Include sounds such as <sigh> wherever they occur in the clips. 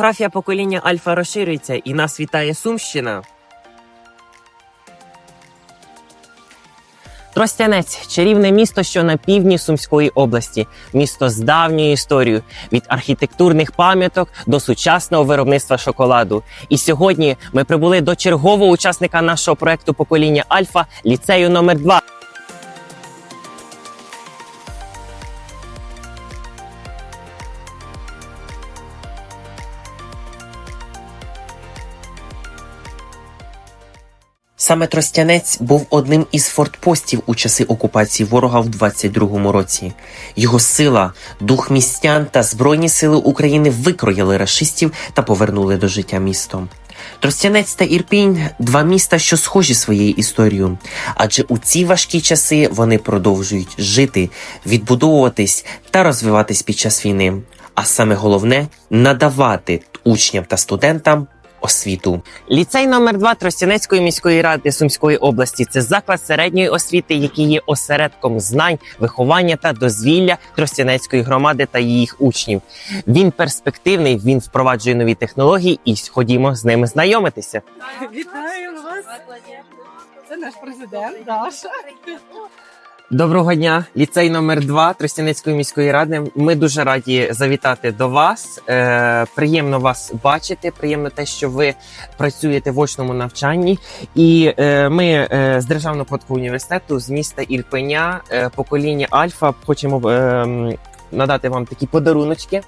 Географія покоління Альфа розширюється і нас вітає Сумщина. Тростянець чарівне місто, що на півдні Сумської області, місто з давньою історією від архітектурних пам'яток до сучасного виробництва шоколаду. І сьогодні ми прибули до чергового учасника нашого проекту покоління Альфа ліцею номер 2 Саме Тростянець був одним із фортпостів у часи окупації ворога в 22-му році. Його сила, дух містян та Збройні сили України викроїли рашистів та повернули до життя місто. Тростянець та Ірпінь два міста, що схожі своєю історією, адже у ці важкі часи вони продовжують жити, відбудовуватись та розвиватись під час війни. А саме головне надавати учням та студентам освіту. Ліцей номер 2 Тростянецької міської ради Сумської області це заклад середньої освіти, який є осередком знань, виховання та дозвілля Тростянецької громади та їх учнів. Він перспективний, він впроваджує нові технології, і ходімо з ними знайомитися. Вітаю вас. Це наш президент Даша. Доброго дня, ліцей номер 2 Тростянецької міської ради. Ми дуже раді завітати до вас. Е, приємно вас бачити. Приємно те, що ви працюєте в очному навчанні. І е, ми е, з державного податкового університету з міста Ірпеня, е, покоління Альфа, хочемо е, надати вам такі подаруночки.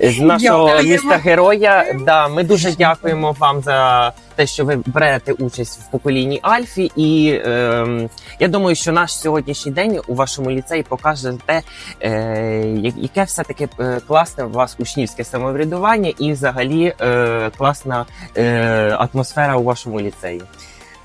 З нашого Дякуємо. міста героя, да, ми дуже дякуємо вам за те, що ви берете участь в поколінні Альфі, і ем, я думаю, що наш сьогоднішній день у вашому ліцеї покаже те, е, яке все таки класне у вас учнівське самоврядування і взагалі е, класна е, атмосфера у вашому ліцеї.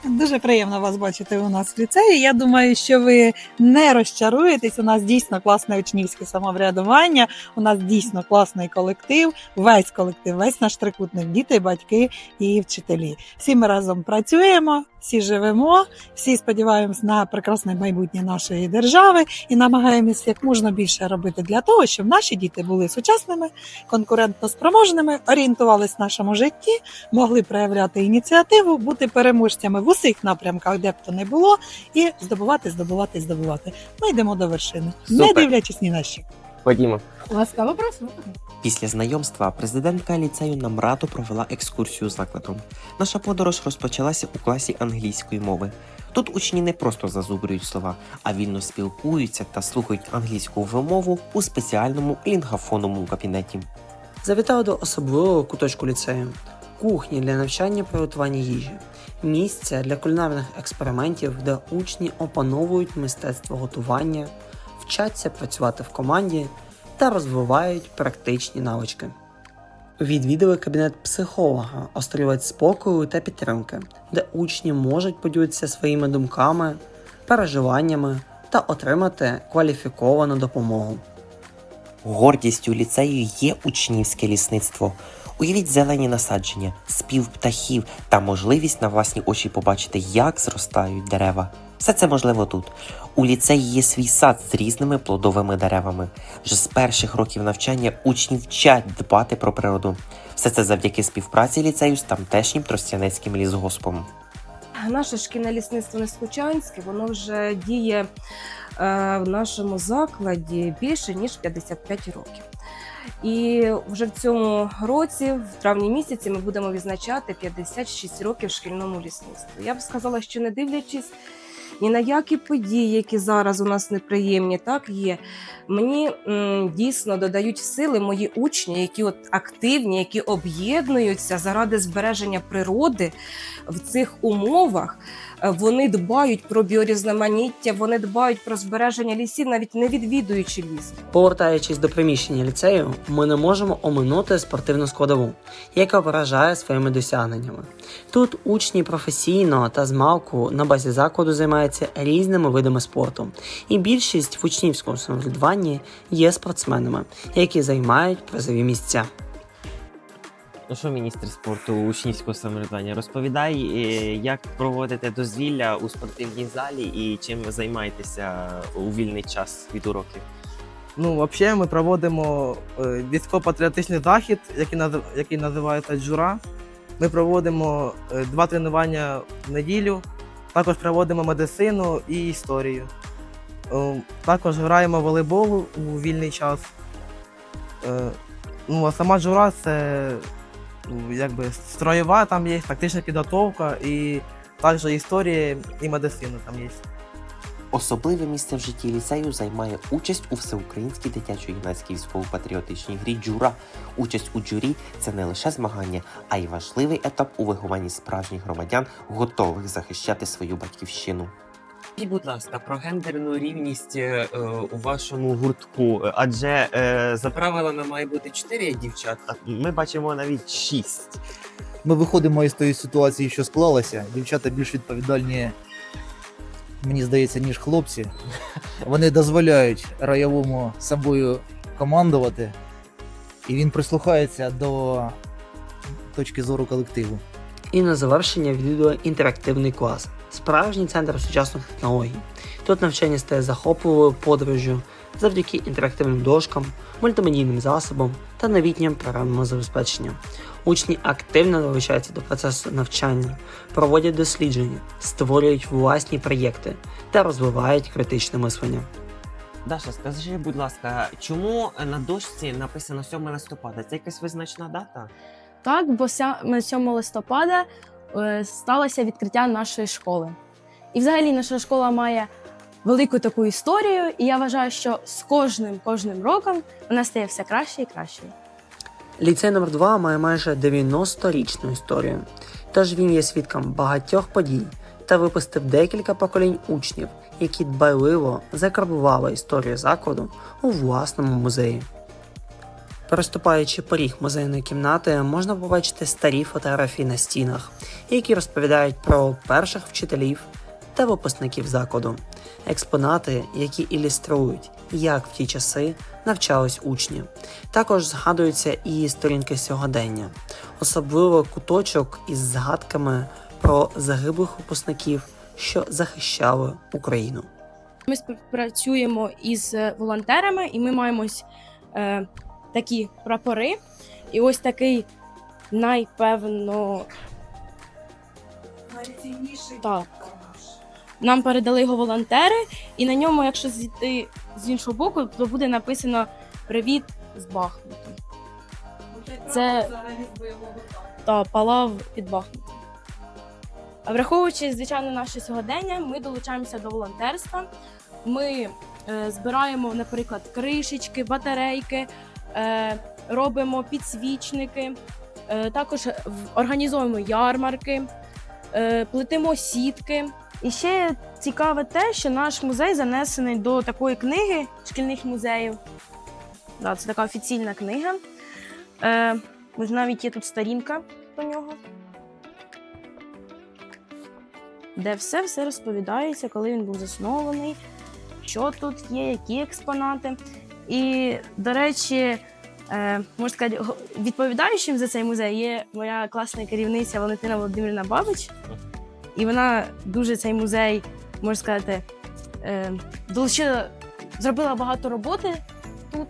Дуже приємно вас бачити у нас в ліцеї. Я думаю, що ви не розчаруєтесь. У нас дійсно класне учнівське самоврядування. У нас дійсно класний колектив. Весь колектив, весь наш трикутник, діти, батьки і вчителі. Всі ми разом працюємо, всі живемо, всі сподіваємось на прекрасне майбутнє нашої держави і намагаємось як можна більше робити для того, щоб наші діти були сучасними, конкурентно спроможними, орієнтувались в нашому житті могли проявляти ініціативу, бути переможцями в усіх напрямках, де б то не було, і здобувати, здобувати, здобувати. Ми йдемо до вершини, не дивлячись ні на що. Ходімо. Ласкаво просимо. Після знайомства президентка ліцею нам радо провела екскурсію закладом. Наша подорож розпочалася у класі англійської мови. Тут учні не просто зазубрюють слова, а вільно спілкуються та слухають англійську вимову у спеціальному лінгафонному кабінеті. Завітав до особливого куточку ліцею, кухні для навчання приготування їжі, місця для кулінарних експериментів, де учні опановують мистецтво готування, вчаться працювати в команді та розвивають практичні навички. Відвідали кабінет психолога, острівець спокою та підтримки, де учні можуть поділитися своїми думками, переживаннями та отримати кваліфіковану допомогу. Гордістю ліцею є учнівське лісництво. Уявіть зелені насадження, спів птахів та можливість на власні очі побачити, як зростають дерева. Все це можливо тут. У ліцеї є свій сад з різними плодовими деревами. Вже з перших років навчання учні вчать дбати про природу. Все це завдяки співпраці ліцею з тамтешнім Тростянецьким лісгоспом. Наше шкільне лісництво Нескучанське, воно вже діє е, в нашому закладі більше ніж 55 років. І вже в цьому році, в травні місяці, ми будемо відзначати 56 років шкільному лісництву. Я б сказала, що не дивлячись ні на які події, які зараз у нас неприємні, так є. Мені м, дійсно додають сили мої учні, які от активні, які об'єднуються заради збереження природи в цих умовах. Вони дбають про біорізноманіття, вони дбають про збереження лісів, навіть не відвідуючи ліс. Повертаючись до приміщення ліцею, ми не можемо оминути спортивну складову, яка вражає своїми досягненнями. Тут учні професійно та змалку на базі закладу займаються різними видами спорту, і більшість в учнівському самоврядуванні є спортсменами, які займають призові місця. Ну що, міністр спорту учнівського самоврядування, розповідай, е, як проводите дозвілля у спортивній залі і чим ви займаєтеся у вільний час від уроків? Ну, взагалі, ми проводимо е, військово-патріотичний захід, який, який називається Джура. Ми проводимо е, два тренування в неділю, також проводимо медицину і історію. Е, Також граємо в волейбол у вільний час. Е, Ну, а сама жура це ну, якби строєва, там є тактична підготовка і також історія і медицина там є. Особливе місце в житті ліцею займає участь у всеукраїнській дитячо-юнацькій військово-патріотичній грі Джура. Участь у джурі це не лише змагання, а й важливий етап у вихованні справжніх громадян, готових захищати свою батьківщину. Будь ласка, про гендерну рівність е, е, у вашому гуртку, адже е, за правилами має бути 4 дівчат, а ми бачимо навіть 6. Ми виходимо із тої ситуації, що склалася. Дівчата більш відповідальні, мені здається, ніж хлопці. Вони дозволяють райовому собою командувати, і він прислухається до точки зору колективу. І на завершення відвідує інтерактивний клас, справжній центр сучасних технологій. Тут навчання стає захопливою подорожжю завдяки інтерактивним дошкам, мультимедійним засобам та новітнім програмним забезпеченням. Учні активно долучаються до процесу навчання, проводять дослідження, створюють власні проєкти та розвивають критичне мислення. Даша, скажи, будь ласка, чому на дошці написано 7 листопада? Це якась визначна дата? Так, бо саме 7 листопада е, сталося відкриття нашої школи. І взагалі наша школа має велику таку історію, і я вважаю, що з кожним кожним роком вона стає все краще і краще. Ліцей номер 2 має майже 90-річну історію, тож він є свідком багатьох подій та випустив декілька поколінь учнів, які дбайливо закарбували історію закладу у власному музеї. Переступаючи поріг музейної кімнати, можна побачити старі фотографії на стінах, які розповідають про перших вчителів та випускників закладу, експонати, які ілюструють, як в ті часи навчались учні. Також згадуються і сторінки сьогодення, особливо куточок із згадками про загиблих випускників, що захищали Україну. Ми співпрацюємо із е, волонтерами, і ми маємо е, такі прапори. І ось такий найпевно. Так. Нам передали його волонтери, і на ньому, якщо зійти з іншого боку, то буде написано Привіт з Бахмуту. Це та палав під Бахмутом. Враховуючи, звичайно, наше сьогодення, ми долучаємося до волонтерства. Ми е, збираємо, наприклад, кришечки, батарейки, е, робимо підсвічники, е, також організовуємо ярмарки, е, плетемо сітки. І ще цікаве те, що наш музей занесений до такої книги шкільних музеїв. Да, це така офіційна книга. Е, навіть є тут сторінка про нього. Де все все розповідається, коли він був заснований, що тут є, які експонати. І, до речі, е, можна сказати, відповідаючим за цей музей є моя класна керівниця Валентина Володимирівна Бабич. І вона дуже цей музей, можна сказати, е, долучила, зробила багато роботи тут.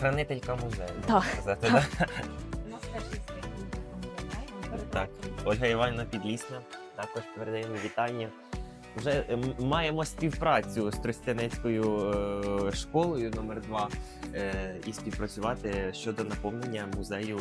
Хранителька музею. Так, сказати, да? Так, Ольга Іванівна Підлісна, також передаємо вітання. Вже ем, маємо співпрацю з Тростянецькою е, школою номер 2 е, і співпрацювати щодо наповнення музею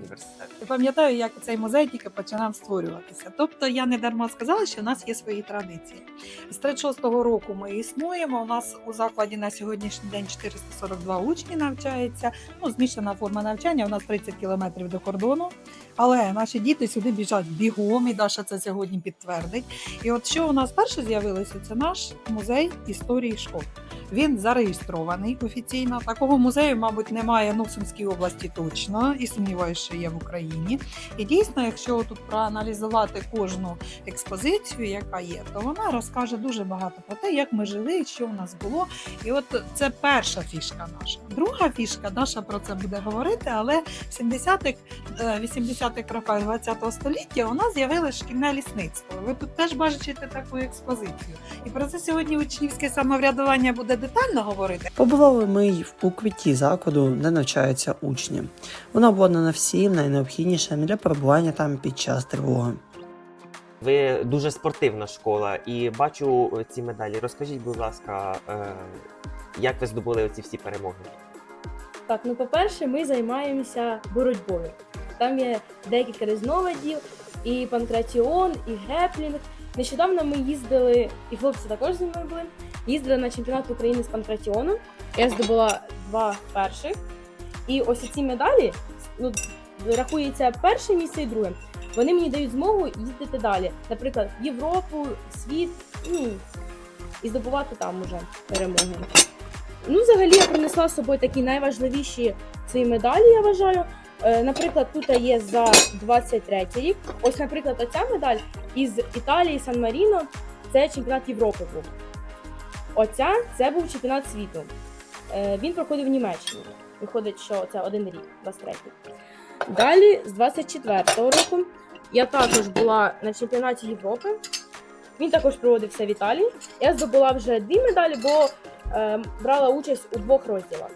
університету. Я пам'ятаю, як цей музей тільки починав створюватися. Тобто я не дарма сказала, що у нас є свої традиції. З 36-го року ми існуємо. У нас у закладі на сьогоднішній день 442 учні навчається. Ну, змішана форма навчання. У нас 30 кілометрів до кордону. Але наші діти сюди біжать бігом, і Даша це сьогодні підтвердить. І от що у нас перше з'явилося, це наш музей історії школ. Він зареєстрований офіційно. Такого музею, мабуть, немає ну, в Сумській області точно, і сумніваюся, що є в Україні. І дійсно, якщо тут проаналізувати кожну експозицію, яка є, то вона розкаже дуже багато про те, як ми жили, що в нас було. І от це перша фішка наша. Друга фішка, Даша про це буде говорити, але 70-х, е, 80-х роках 20-го століття у нас з'явилось шкільне лісництво. Ви тут теж бачите таку експозицію. І про це сьогодні учнівське самоврядування буде детально говорити. Побували ми й в укритті закладу, де навчаються учні. Воно обладнано всім найнеобхіднішим для перебування там під час тривоги. Ви дуже спортивна школа і бачу ці медалі. Розкажіть, будь ласка, е, як ви здобули оці всі перемоги? Так, ну по-перше, ми займаємося боротьбою. Там є декілька різновидів, і панкратіон, і геплінг. Нещодавно ми їздили, і хлопці також зі мною були. Їздили на чемпіонат України з панкратіону. Я здобула два перших. І ось ці медалі ну, рахується перше місце і друге. Вони мені дають змогу їздити далі. Наприклад, в Європу, світ, ну і здобувати там уже перемоги. Ну, взагалі, я принесла з собою такі найважливіші свої медалі, я вважаю. Е, Наприклад, тут є за 23 рік. Ось, наприклад, оця медаль із Італії Сан Маріно це чемпіонат Європи був. Оця це був чемпіонат світу. Е, Він проходив в Німеччині. Виходить, що це один рік, 23-й. Далі, з 24-го року, я також була на чемпіонаті Європи. Він також проводився в Італії. Я здобула вже дві медалі, бо е, брала участь у двох розділах.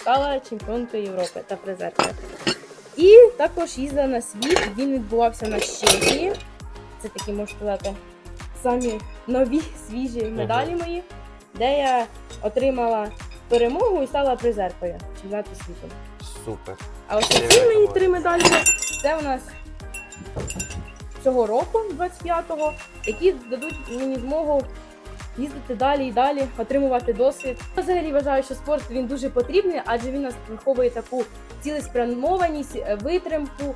Стала чемпіонкою Європи та призеркою. І також їздила на світ. Він відбувався на Чехії. Це такі, можна сказати, самі нові свіжі медалі мої, де я отримала перемогу і стала призеркою чемпіонату світу. Супер. А ось ці мої три медалі це у нас цього року, 25-го, які дадуть мені змогу їздити далі і далі, отримувати досвід. Я Взагалі вважаю, що спорт він дуже потрібний, адже він нас виховує таку цілеспрямованість, е, витримку.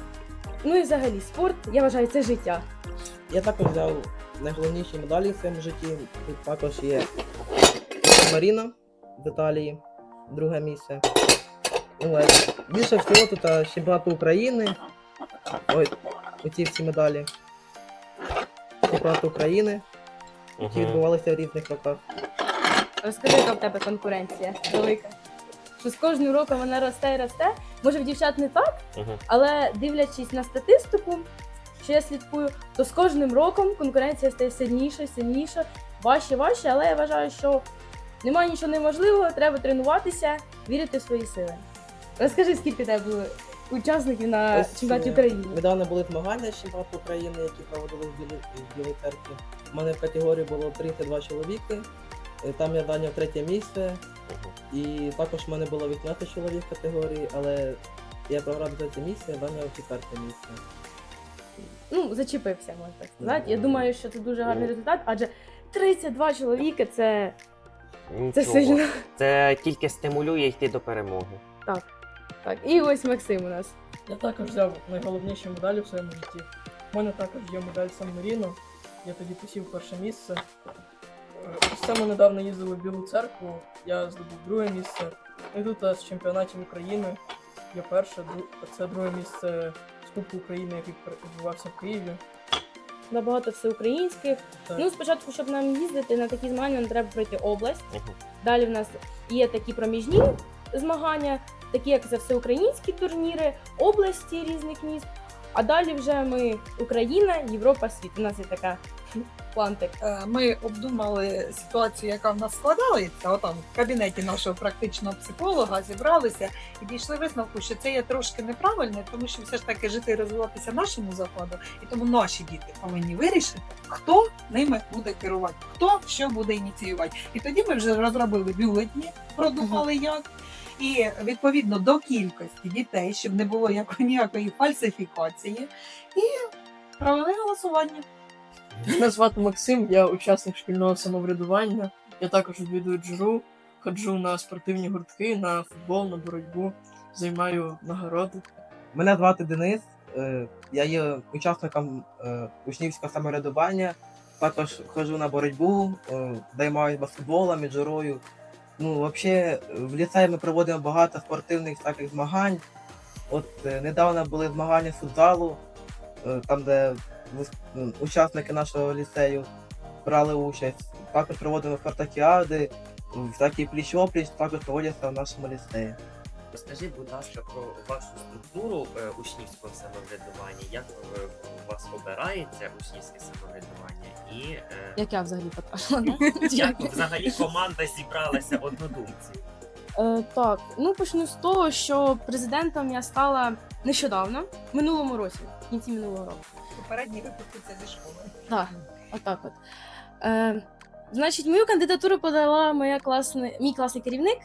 Ну і взагалі спорт, я вважаю, це життя. Я також взяв найголовніші медалі в своєму житті. Тут також є Маріна з Італії, друге місце. Ось. Більше всього тут а, чемпіонат України. Ой, оці всі медалі. Чемпіонат України, які відбувалися в різних роках. Розкажи, яка в тебе конкуренція велика. Що з кожним роком вона росте і росте. Може, в дівчат не так, але дивлячись на статистику, що я слідкую, то з кожним роком конкуренція стає сильніше, сильніше, важче, важче, але я вважаю, що немає нічого неможливого, треба тренуватися, вірити в свої сили. Розкажи, скільки тебе було учасників на Ось, чемпіонаті е, України? Недавно були змагання з чемпіонату України, які проводили в Білій, в Білій церкві. У мене в категорії було 32 чоловіки. Е, Там я зайняв третє місце. І також в мене було 18 чоловік в категорії, але я програв третє місце, я зайняв четверте місце. Ну, зачепився, можна так сказати. Я думаю, що це дуже гарний результат, адже 32 чоловіки це, це Нічого. сильно. Це тільки стимулює йти до перемоги. Так, і ось Максим у нас. Я також взяв найголовніші медалі в своєму житті. У мене також є медаль Сан Маріно. Я тоді посів перше місце. Е, ми недавно їздили в Білу церкву, я здобув друге місце. І тут з чемпіонатів України я перше, дру- а це друге місце Кубку України, який відбувався в Києві. Набагато всеукраїнських. Так. Ну, спочатку, щоб нам їздити на такі змагання, нам треба пройти область. Мгм. Далі в нас є такі проміжні змагання, такі як це всеукраїнські турніри, області різних міст. А далі вже ми Україна, Європа, світ. У нас є така Фантик. Е, Ми обдумали ситуацію, яка в нас складалася. Отам в кабінеті нашого практичного психолога зібралися і дійшли висновку, що це є трошки неправильно, тому що все ж таки жити і розвиватися нашому закладу, і тому наші діти повинні вирішити, хто ними буде керувати, хто що буде ініціювати. І тоді ми вже розробили бюлетні, продумали як. І відповідно до кількості дітей, щоб не було <laughs> ніякої фальсифікації, і провели голосування. Мене звати Максим, я учасник шкільного самоврядування. Я також відвідую джуру, ходжу на спортивні гуртки, на футбол, на боротьбу, займаю нагороди. Мене звати Денис. е, Я є учасником е, учнівського самоврядування. Також ходжу на боротьбу, е, займаюся баскетболом і джурою. Ну, взагалі, в ліцеї ми проводимо багато спортивних таких змагань. От недавно були змагання з футзалу, там, де учасники нашого ліцею брали участь. Також проводимо спартакіади, всякі пліч-опліч також проводяться в нашому ліцеї. Розкажи, будь ласка, про вашу структуру е, учнівського самоврядування, як е, у вас обирається учнівське самоврядування, і е, Як я взагалі потрапила? <laughs> як взагалі команда зібралася однодумців? Е, так, ну почну з того, що президентом я стала нещодавно, в минулому році, в кінці минулого року. Попередній випуск це зі школи. Так, отак от. Е, значить, мою кандидатуру подала моя класна, мій класний керівник.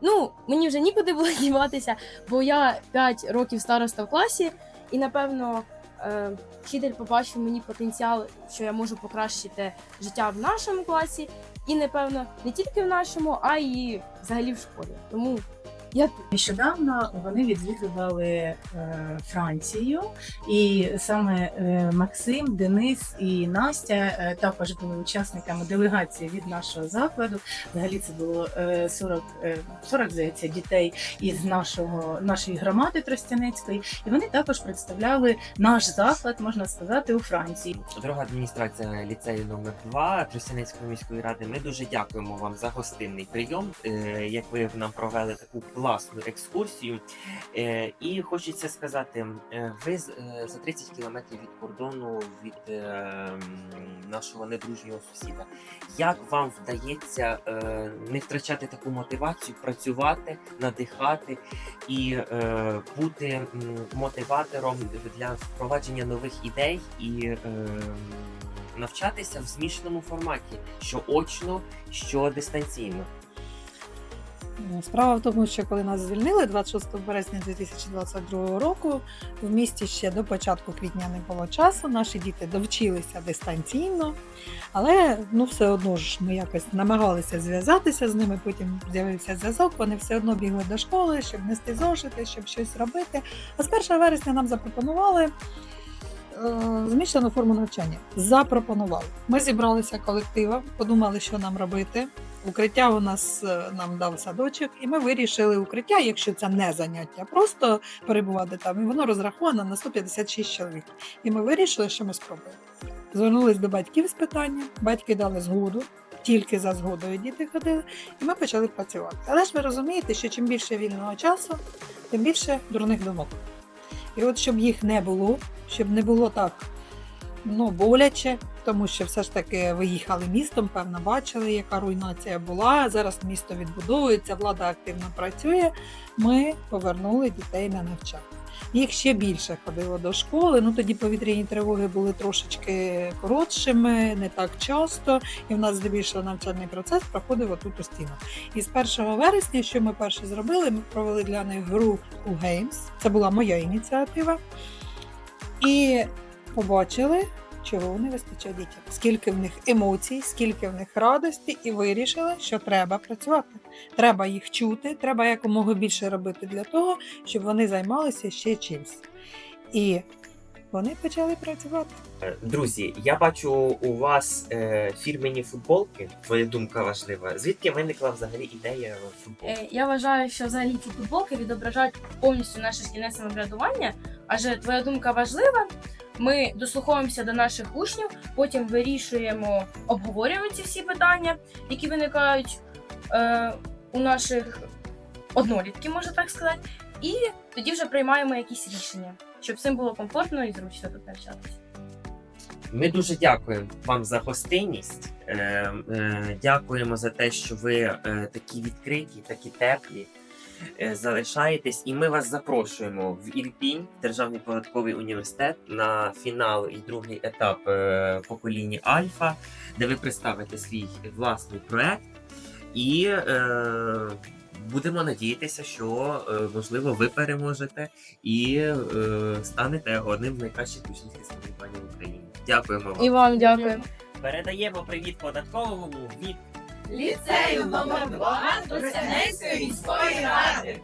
Ну, мені вже нікуди було <laughs> діватися, бо я 5 років староста в класі, і напевно е, вчитель побачив мені потенціал, що я можу покращити життя в нашому класі, і напевно не тільки в нашому, а й взагалі в школі. Тому я. Нещодавно вони відвідували е, Францію, і саме е, Максим, Денис і Настя е, також були учасниками делегації від нашого закладу. Взагалі це було е, 40, е, 40 здається, дітей із нашого нашої громади Тростянецької, і вони також представляли наш заклад, можна сказати, у Франції. Дорога адміністрація ліцею номер 2 Тростянецької міської ради. Ми дуже дякуємо вам за гостинний прийом. е, Як ви нам провели таку класну екскурсію. Е, І хочеться сказати, е, ви е, за 30 кілометрів від кордону від нашого недружнього сусіда. Як вам вдається не втрачати таку мотивацію, працювати, надихати і бути мотиватором для впровадження нових ідей і навчатися в змішаному форматі, що очно, що дистанційно. Ну, Справа в тому, що коли нас звільнили 26 березня 2022 року, в місті ще до початку квітня не було часу. Наші діти довчилися дистанційно, але ну все одно ж ми якось намагалися зв'язатися з ними. Потім з'явився зв'язок. Вони все одно бігли до школи, щоб нести зошити, щоб щось робити. А з 1 вересня нам запропонували. е, Змішану форму навчання запропонували. Ми зібралися колективом, подумали, що нам робити. Укриття у нас е, нам дав садочок, і ми вирішили укриття, якщо це не заняття, просто перебувати там. І воно розраховано на 156 чоловік. І ми вирішили, що ми спробуємо. Звернулись до батьків з питанням, батьки дали згоду, тільки за згодою діти ходили, і ми почали працювати. Але ж ви розумієте, що чим більше вільного часу, тим більше дурних думок. І от щоб їх не було, щоб не було так ну, боляче, тому що все ж таки виїхали містом, певно, бачили, яка руйнація була. Зараз місто відбудовується, влада активно працює. Ми повернули дітей на навчання. Їх ще більше ходило до школи. Ну тоді повітряні тривоги були трошечки коротшими, не так часто. І в нас здебільшого навчальний процес проходив отут у стінах. І з 1 вересня, що ми перше зробили, ми провели для них гру у Games. Це була моя ініціатива. І побачили, чого не вистачає дітям, скільки в них емоцій, скільки в них радості, і вирішили, що треба працювати. Треба їх чути, треба якомога більше робити для того, щоб вони займалися ще чимось. І вони почали працювати. Е, Друзі, я бачу у вас е, фірмені футболки. Твоя думка важлива. Звідки виникла взагалі ідея футболки? Е, Я вважаю, що взагалі ці футболки відображають повністю наше шкільне самоврядування, адже твоя думка важлива. Ми дослуховуємося до наших учнів, потім вирішуємо, обговорюємо ці всі питання, які виникають е, у наших однолітків, можна так сказати, і тоді вже приймаємо якісь рішення, щоб всім було комфортно і зручно тут навчатися. Ми дуже дякуємо вам за гостинність. Е, е, дякуємо за те, що ви е, такі відкриті, такі теплі. Е, Залишаєтесь, і ми вас запрошуємо в Ірпінь, Державний податковий університет, на фінал і другий етап е, покоління Альфа, де ви представите свій власний проект. І е, будемо надіятися, що е, можливо ви переможете і е, станете одним з найкращих учнівських самоврядувань в Україні. Дякуємо вам. І вам дякую. Передаємо привіт податковому від Ліцею номер 2 Тростянецької міської ради.